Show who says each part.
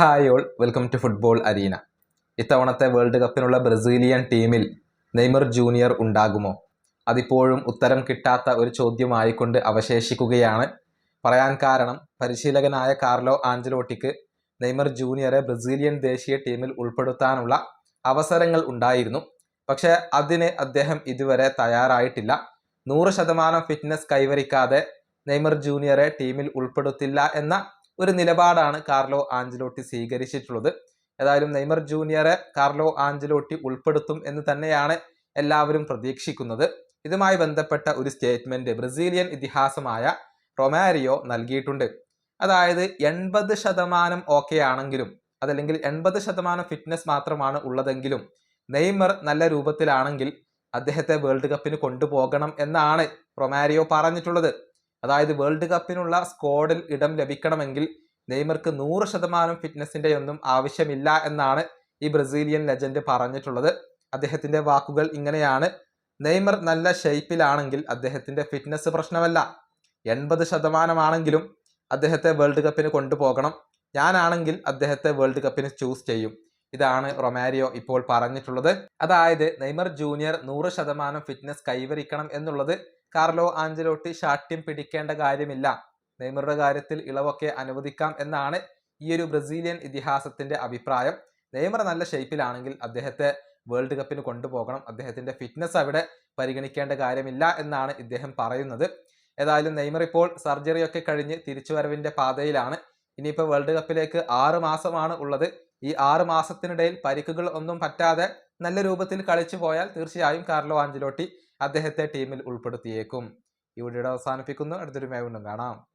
Speaker 1: Hi all welcome to football arena. ഇത്തവണത്തെ world കപ്പിനുള്ള Brazilian ടീമിൽ നെയ്മർ ജൂനിയർ ഉണ്ടാകുമോ? അതിപ്പോഴും ഉത്തരം കിട്ടാത്ത ഒരു ചോദ്യമായിക്കൊണ്ട് അവശേഷിക്കുകയാണ്. പറയാൻ കാരണം പരിശീലകനായ കാർലോ ആഞ്ചലോട്ടിക്ക് നെയ്മർ ജൂനിയറെ ബ്രസീലിയൻ ദേശീയ ടീമിൽ ഉൾപ്പെടുത്താനുള്ള അവസരങ്ങൾ ഉണ്ടായിരുന്നു. പക്ഷേ അതിന് അദ്ദേഹം ഇതുവരെ തയ്യാറായിട്ടില്ല. നൂറ് ശതമാനം ഫിറ്റ്നസ് കൈവരിക്കാതെ നെയ്മർ ജൂനിയറെ ടീമിൽ ഉൾപ്പെടുത്തില്ല എന്ന ഒരു നിലപാടാണ് കാർലോ ആഞ്ചലോട്ടി സ്വീകരിച്ചിട്ടുള്ളത്. ഏതായാലും നെയ്മർ ജൂനിയറെ കാർലോ ആഞ്ചലോട്ടി ഉൾപ്പെടുത്തും എന്ന് തന്നെയാണ് എല്ലാവരും പ്രതീക്ഷിക്കുന്നത്. ഇതുമായി ബന്ധപ്പെട്ട ഒരു സ്റ്റേറ്റ്മെന്റ് ബ്രസീലിയൻ ഇതിഹാസമായ റൊമാരിയോ നൽകിയിട്ടുണ്ട്. അതായത് എൺപത് ശതമാനം ഓക്കെ ആണെങ്കിലും അതല്ലെങ്കിൽ എൺപത് ശതമാനം ഫിറ്റ്നസ് മാത്രമാണ് ഉള്ളതെങ്കിലും നെയ്മർ നല്ല രൂപത്തിലാണെങ്കിൽ അദ്ദേഹത്തെ വേൾഡ് കപ്പിന് കൊണ്ടുപോകണം എന്നാണ് റൊമാരിയോ പറഞ്ഞിട്ടുള്ളത്. അതായത് വേൾഡ് കപ്പിനുള്ള സ്ക്വാഡിൽ ഇടം ലഭിക്കണമെങ്കിൽ നെയ്മർക്ക് നൂറ് ശതമാനം ഫിറ്റ്നസിന്റെ ഒന്നും ആവശ്യമില്ല എന്നാണ് ഈ ബ്രസീലിയൻ ലെജൻഡ് പറഞ്ഞിട്ടുള്ളത്. അദ്ദേഹത്തിന്റെ വാക്കുകൾ ഇങ്ങനെയാണ്. നെയ്മർ നല്ല ഷേപ്പിലാണെങ്കിൽ അദ്ദേഹത്തിന്റെ ഫിറ്റ്നസ് പ്രശ്നമല്ല. എൺപത് ശതമാനമാണെങ്കിലും അദ്ദേഹത്തെ വേൾഡ് കപ്പിന് കൊണ്ടുപോകണം. ഞാനാണെങ്കിൽ അദ്ദേഹത്തെ വേൾഡ് കപ്പിന് ചൂസ് ചെയ്യും. ഇതാണ് റൊമാരിയോ ഇപ്പോൾ പറഞ്ഞിട്ടുള്ളത്. അതായത് നെയ്മർ ജൂനിയർ നൂറ് ശതമാനം ഫിറ്റ്നസ് കൈവരിക്കണം എന്നുള്ളത് കാർലോ ആഞ്ചലോട്ടി ശാഠ്യം പിടിക്കേണ്ട കാര്യമില്ല. നെയ്മറുടെ കാര്യത്തിൽ ഇളവൊക്കെ അനുവദിക്കാം എന്നാണ് ഈ ഒരു ബ്രസീലിയൻ ഇതിഹാസത്തിന്റെ അഭിപ്രായം. നെയ്മർ നല്ല ഷേപ്പിലാണെങ്കിൽ അദ്ദേഹത്തെ വേൾഡ് കപ്പിന് കൊണ്ടുപോകണം. അദ്ദേഹത്തിന്റെ ഫിറ്റ്നസ് അവിടെ പരിഗണിക്കേണ്ട കാര്യമില്ല എന്നാണ് ഇദ്ദേഹം പറയുന്നത്. ഏതായാലും നെയ്മർ ഇപ്പോൾ സർജറി ഒക്കെ കഴിഞ്ഞ് തിരിച്ചുവരവിന്റെ പാതയിലാണ്. ഇനിയിപ്പോൾ വേൾഡ് കപ്പിലേക്ക് ആറ് മാസമാണ് ഉള്ളത്. ഈ ആറ് മാസത്തിനിടയിൽ പരിക്കുകൾ ഒന്നും പറ്റാതെ നല്ല രൂപത്തിൽ കളിച്ചു പോയാൽ തീർച്ചയായും കാർലോ ആഞ്ചലോട്ടി അദ്ദേഹത്തെ ടീമിൽ ഉൾപ്പെടുത്തിയേക്കും. ഇവിടെ അവസാനിപ്പിക്കുന്നു. അടുത്തൊരു മേവുണ്ടും കാണാം.